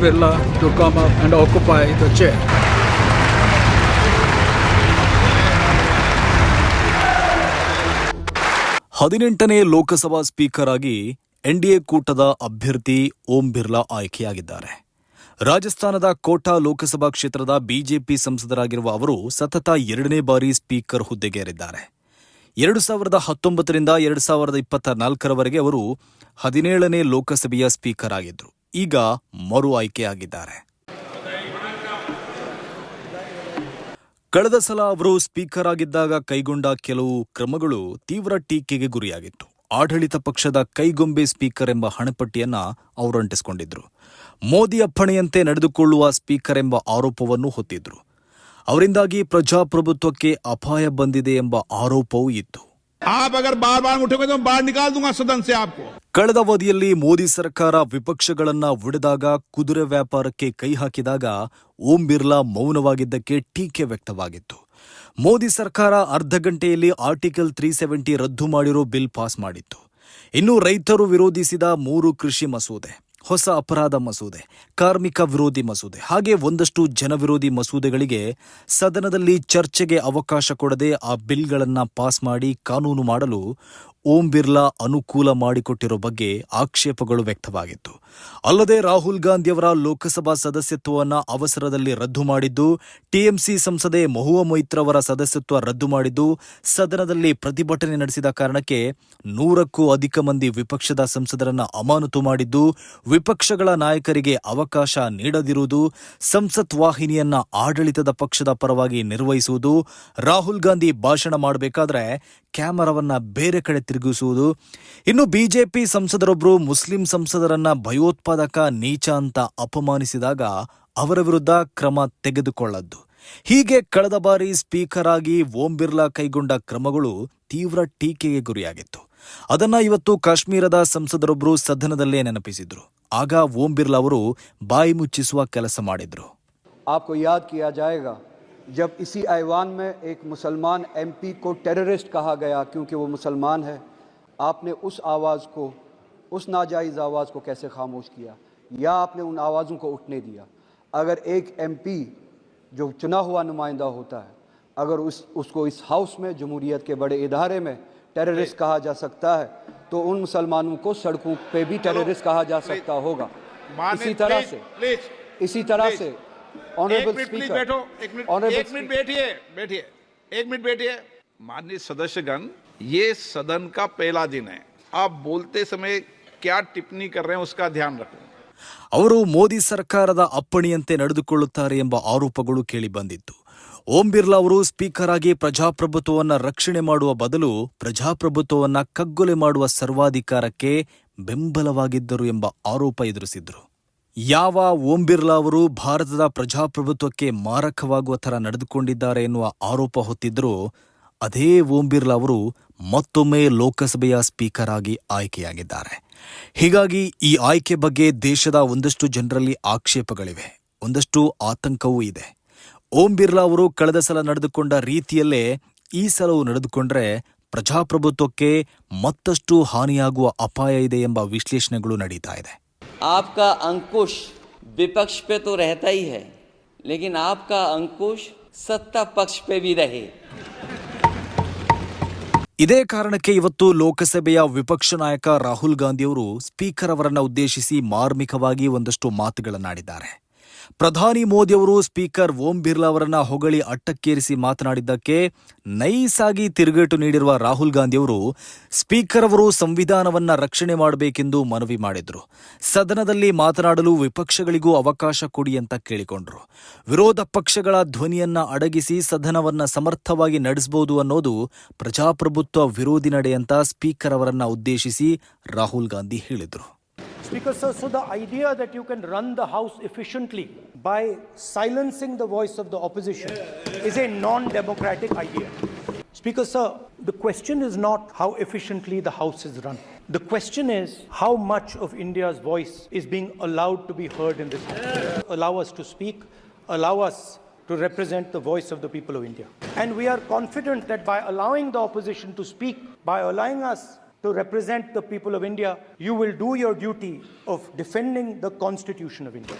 Birla to come up and occupy the chair. ಹದಿನೆಂಟನೇ Lok Sabha speaker ಆಗಿ NDA ಕೂಟದ ಅಭ್ಯರ್ಥಿ ಓಂ ಬಿರ್ಲಾ ಆಯ್ಕೆಯಾಗಿದ್ದಾರೆ. ರಾಜಸ್ಥಾನದ ಕೋಟಾ ಲೋಕಸಭಾ ಕ್ಷೇತ್ರದ ಬಿಜೆಪಿ ಸಂಸದರಾಗಿರುವ ಅವರು ಸತತ ಎರಡನೇ ಬಾರಿ ಸ್ಪೀಕರ್ ಹುದ್ದೆಗೇರಿದ್ದಾರೆ. ಎರಡು ಸಾವಿರದ ಹತ್ತೊಂಬತ್ತರಿಂದ ಎರಡು ಸಾವಿರದ ಇಪ್ಪತ್ತ ನಾಲ್ಕರವರೆಗೆ ಅವರು ಹದಿನೇಳನೇ ಲೋಕಸಭೆಯ ಸ್ಪೀಕರ್ ಆಗಿದ್ರು ಈಗ ಮರು ಆಯ್ಕೆಯಾಗಿದ್ದಾರೆ. ಕಳೆದ ಸಲ ಅವರು ಸ್ಪೀಕರ್ ಆಗಿದ್ದಾಗ ಕೈಗೊಂಡ ಕೆಲವು ಕ್ರಮಗಳು ತೀವ್ರ ಟೀಕೆಗೆ ಗುರಿಯಾಗಿತ್ತು. ಆಡಳಿತ ಪಕ್ಷದ ಕೈಗೊಂಬೆ ಸ್ಪೀಕರ್ ಎಂಬ ಹಣೆಪಟ್ಟಿಯನ್ನ ಅವರು ಅಂಟಿಸಿಕೊಂಡಿದ್ರು. ಮೋದಿ ಅಪ್ಪಣೆಯಂತೆ ನಡೆದುಕೊಳ್ಳುವ ಸ್ಪೀಕರ್ ಎಂಬ ಆರೋಪವನ್ನು ಹೊತ್ತಿದ್ರು. ಅವರಿಂದಾಗಿ ಪ್ರಜಾಪ್ರಭುತ್ವಕ್ಕೆ ಅಪಾಯ ಬಂದಿದೆ ಎಂಬ ಆರೋಪವೂ ಇತ್ತು. आप अगर बार बार उठोगे तो मैं बाहर निकाल दूंगा सदन से आपको ಕಳೆದ ಅವಧಿಯಲ್ಲಿ ಮೋದಿ ಸರ್ಕಾರ ವಿಪಕ್ಷಗಳನ್ನ ಒಡೆದಾಗ ಕುದುರೆ ವ್ಯಾಪಾರಕ್ಕೆ ಕೈ ಹಾಕಿದಾಗ ಓಂ ಬಿರ್ಲಾ ಮೌನವಾಗಿದ್ದಕ್ಕೆ ಟೀಕೆ ವ್ಯಕ್ತವಾಗಿತ್ತು ಮೋದಿ ಸರ್ಕಾರ ಅರ್ಧ ಗಂಟೆಯಲ್ಲಿ ಆರ್ಟಿಕಲ್ ತ್ರೀ ಸೆವೆಂಟಿ ರದ್ದು ಮಾಡಿರೋ ಬಿಲ್ ಪಾಸ್ ಮಾಡಿತ್ತು ಇನ್ನು ರೈತರು ವಿರೋಧಿಸಿದ ಮೂರು ಕೃಷಿ ಮಸೂದೆ ಹೊಸ ಅಪರಾಧ ಮಸೂದೆ, ಕಾರ್ಮಿಕ ವಿರೋಧಿ ಮಸೂದೆ. ಹಾಗೆ ಒಂದಷ್ಟು ಜನವಿರೋಧಿ ಮಸೂದೆಗಳಿಗೆ ಸದನದಲ್ಲಿ ಚರ್ಚೆಗೆ ಅವಕಾಶ ಕೊಡದೆ ಆ ಬಿಲ್ಗಳನ್ನು ಪಾಸ್ ಮಾಡಿ ಕಾನೂನು ಮಾಡಲು ಓಂ ಬಿರ್ಲಾ ಅನುಕೂಲ ಮಾಡಿಕೊಟ್ಟಿರೋ ಬಗ್ಗೆ ಆಕ್ಷೇಪಗಳು ವ್ಯಕ್ತವಾಗಿತ್ತು. ಅಲ್ಲದೆ ರಾಹುಲ್ ಗಾಂಧಿಯವರ ಲೋಕಸಭಾ ಸದಸ್ಯತ್ವವನ್ನು ಅವಸರದಲ್ಲಿ ರದ್ದು ಮಾಡಿದ್ದು, ಟಿಎಂಸಿ ಸಂಸದೆ ಮಹುವ ಮೈತ್ರವರ ಸದಸ್ಯತ್ವ ರದ್ದು ಮಾಡಿದ್ದು, ಸದನದಲ್ಲಿ ಪ್ರತಿಭಟನೆ ನಡೆಸಿದ ಕಾರಣಕ್ಕೆ ನೂರಕ್ಕೂ ಅಧಿಕ ಮಂದಿ ವಿಪಕ್ಷದ ಸಂಸದರನ್ನು ಅಮಾನತು ಮಾಡಿದ್ದು, ವಿಪಕ್ಷಗಳ ನಾಯಕರಿಗೆ ಅವಕಾಶ ನೀಡದಿರುವುದು, ಸಂಸತ್ ವಾಹಿನಿಯನ್ನ ಆಡಳಿತದ ಪಕ್ಷದ ಪರವಾಗಿ ನಿರ್ವಹಿಸುವುದು, ರಾಹುಲ್ ಗಾಂಧಿ ಭಾಷಣ ಮಾಡಬೇಕಾದ್ರೆ ಕ್ಯಾಮರಾವನ್ನ ಬೇರೆ ಕಡೆ ತಿರುಗಿಸುವುದು. ಇನ್ನು ಬಿಜೆಪಿ ಸಂಸದರೊಬ್ಬರು ಮುಸ್ಲಿಂ ಸಂಸದರನ್ನ ಭಯೋತ್ಪಾದಕ ನೀಚ ಅಂತ ಅಪಮಾನಿಸಿದಾಗ ಅವರ ವಿರುದ್ಧ ಕ್ರಮ ತೆಗೆದುಕೊಳ್ಳದ್ದು. ಹೀಗೆ ಕಳೆದ ಬಾರಿ ಸ್ಪೀಕರ್ ಆಗಿ ಓಂ ಬಿರ್ಲಾ ಕೈಗೊಂಡ ಕ್ರಮಗಳು ತೀವ್ರ ಟೀಕೆಗೆ ಗುರಿಯಾಗಿತ್ತು. ಅದನ್ನ ಇವತ್ತು ಕಾಶ್ಮೀರದ ಸಂಸದರೊಬ್ಬರು ಸದನದಲ್ಲೇ ನೆನಪಿಸಿದ್ರು. ಆಗ ಓಂ ಬಿರ್ಲಾ ಅವರು ಬಾಯಿ ಮುಚ್ಚಿಸುವ ಕೆಲಸ ಮಾಡಿದ್ರು. जब इसी ऐवान में एक मुसलमान एमपी को टेररिस्ट कहा गया क्योंकि वो मुसलमान है आपने उस आवाज़ को उस नाजायज़ आवाज़ को कैसे खामोश किया? या आपने उन आवाज़ों को उठने दिया? अगर एक एमपी जो चुना हुआ नुमाइंदा होता है अगर उस उसको इस हाउस में जमहूरियत के बड़े इदारे में टेररिस्ट कहा जा सकता है तो उन मुसलमानों को सड़कों पे भी टेररिस्ट कहा जा सकता होगा। इसी तरह से इसी तरह से ऑनरेबल मिनट प्लीज स्पीकर बैठो एक मिनट Honorable एक मिनट Speaker. बैठिए बैठिए एक मिनट बैठिए माननीय सदस्यगण ये सदन का पहला दिन है आप बोलते समय क्या टिप्पणी कर रहे हैं उसका ध्यान रखें ಅವರು ಮೋದಿ ಸರ್ಕಾರದ ಅಪ್ಪಣೆಯಂತೆ ನಡೆದುಕೊಳ್ಳುತ್ತಾರೆ ಎಂಬ ಆರೋಪಗಳು ಕೇಳಿಬಂದಿತ್ತು ಓಂ ಬಿರ್ಲಾ ಅವರು ಸ್ಪೀಕರ್ ಆಗಿ ಪ್ರಜಾಪ್ರಭುತ್ವವನ್ನ ರಕ್ಷಣೆ ಮಾಡುವ ಬದಲು ಪ್ರಜಾಪ್ರಭುತ್ವವನ್ನ ಕಗ್ಗೊಲೆ ಮಾಡುವ ಸರ್ವಾಧಿಕಾರಕ್ಕೆ ಬೆಂಬಲವಾಗಿದ್ದರು ಎಂಬ ಆರೋಪ ಎದುರಿಸಿದ್ರು ಯಾವ ಓಂ ಬಿರ್ಲಾ ಅವರು ಭಾರತದ ಪ್ರಜಾಪ್ರಭುತ್ವಕ್ಕೆ ಮಾರಕವಾಗುವ ಥರ ನಡೆದುಕೊಂಡಿದ್ದಾರೆ ಎನ್ನುವ ಆರೋಪ ಹೊತ್ತಿದ್ದರೂ ಅದೇ ಓಂ ಬಿರ್ಲಾ ಅವರು ಮತ್ತೊಮ್ಮೆ ಲೋಕಸಭೆಯ ಸ್ಪೀಕರ್ ಆಗಿ ಆಯ್ಕೆಯಾಗಿದ್ದಾರೆ. ಹೀಗಾಗಿ ಈ ಆಯ್ಕೆ ಬಗ್ಗೆ ದೇಶದ ಒಂದಷ್ಟು ಜನರಲ್ಲಿ ಆಕ್ಷೇಪಗಳಿವೆ, ಒಂದಷ್ಟು ಆತಂಕವೂ ಇದೆ. ಓಂ ಬಿರ್ಲಾ ಅವರು ಕಳೆದ ಸಲ ನಡೆದುಕೊಂಡ ರೀತಿಯಲ್ಲೇ ಈ ಸಲವೂ ನಡೆದುಕೊಂಡ್ರೆ ಪ್ರಜಾಪ್ರಭುತ್ವಕ್ಕೆ ಮತ್ತಷ್ಟು ಹಾನಿಯಾಗುವ ಅಪಾಯ ಇದೆ ಎಂಬ ವಿಶ್ಲೇಷಣೆಗಳು ನಡೀತಾ ಇದೆ. आपका अंकुश विपक्ष पे तो रहता ही है लेकिन आपका अंकुश सत्ता पक्ष पे भी रहे ಇದೇ ಕಾರಣಕ್ಕೆ ಇವತ್ತು ಲೋಕಸಭೆಯ ವಿಪಕ್ಷ ನಾಯಕ ರಾಹುಲ್ ಗಾಂಧಿಯವರು ಸ್ಪೀಕರ್ ಅವರನ್ನ ಉದ್ದೇಶಿಸಿ ಮಾರ್ಮಿಕವಾಗಿ ಒಂದಷ್ಟು ಮಾತುಗಳನ್ನಾಡಿದ್ದಾರೆ ಪ್ರಧಾನಿ ಮೋದಿ ಅವರು ಸ್ಪೀಕರ್ ಓಂ ಬಿರ್ಲಾ ಅವರನ್ನ ಹೊಗಳಿ ಅಟ್ಟಕ್ಕೇರಿಸಿ ಮಾತನಾಡಿದ್ದಕ್ಕೆ ನೈಸ್ ಆಗಿ ತಿರುಗೇಟು ನೀಡಿರುವ ರಾಹುಲ್ ಗಾಂಧಿಯವರು ಸ್ಪೀಕರ್ ಅವರು ಸಂವಿಧಾನವನ್ನ ರಕ್ಷಣೆ ಮಾಡಬೇಕೆಂದು ಮನವಿ ಮಾಡಿದ್ರು. ಸದನದಲ್ಲಿ ಮಾತನಾಡಲು ವಿಪಕ್ಷಗಳಿಗೂ ಅವಕಾಶ ಕೊಡಿ ಅಂತ ಕೇಳಿಕೊಂಡ್ರು. ವಿರೋಧ ಪಕ್ಷಗಳ ಧ್ವನಿಯನ್ನ ಅಡಗಿಸಿ ಸದನವನ್ನ ಸಮರ್ಥವಾಗಿ ನಡೆಸಬಹುದು ಅನ್ನೋದು ಪ್ರಜಾಪ್ರಭುತ್ವ ವಿರೋಧಿ ನಡೆ ಅಂತ ಸ್ಪೀಕರ್ ಅವರನ್ನ ಉದ್ದೇಶಿಸಿ ರಾಹುಲ್ ಗಾಂಧಿ ಹೇಳಿದ್ರು. Speaker, sir, so the idea that you can run the House efficiently by silencing the voice of the opposition is a non democratic idea. Speaker, sir, the question is not how efficiently the House is run. The question is how much of India's voice is being allowed to be heard in this House. Allow us to speak, allow us to represent the voice of the people of India. And we are confident that by allowing the opposition to speak, by allowing us to represent the people of India, you will do your duty of defending the Constitution of India.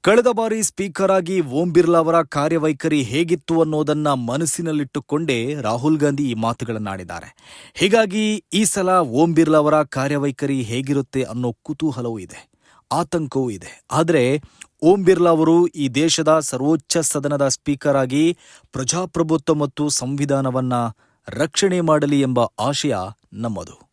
ಕಳೆದ ಬಾರಿ speaker ಆಗಿ ಓಂ ಬಿರ್ಲಾ ಅವರ ಕಾರ್ಯವೈಖರಿ ಹೇಗಿತ್ತು ಅನ್ನೋದನ್ನ ಮನಸ್ಸಿನಲ್ಲಿಟ್ಟುಕೊಂಡೇ ರಾಹುಲ್ ಗಾಂಧಿ ಈ ಮಾತುಗಳನ್ನಾಡಿದ್ದಾರೆ. ಹೀಗಾಗಿ ಈ ಸಲ ಓಂ ಬಿರ್ಲಾ ಅವರ ಕಾರ್ಯವೈಖರಿ ಹೇಗಿರುತ್ತೆ ಅನ್ನೋ ಕುತೂಹಲವೂ ಇದೆ ಆತಂಕವೂ ಇದೆ. ಆದರೆ ಓಂ ಬಿರ್ಲಾ ಅವರು ಈ ದೇಶದ ಸರ್ವೋಚ್ಚ ಸದನದ ಸ್ಪೀಕರ್ ಆಗಿ ಪ್ರಜಾಪ್ರಭುತ್ವ ಮತ್ತು ಸಂವಿಧಾನವನ್ನ ರಕ್ಷಣೆ ಮಾಡಲಿ ಎಂಬ ಆಶಯ ನಮ್ಮದು.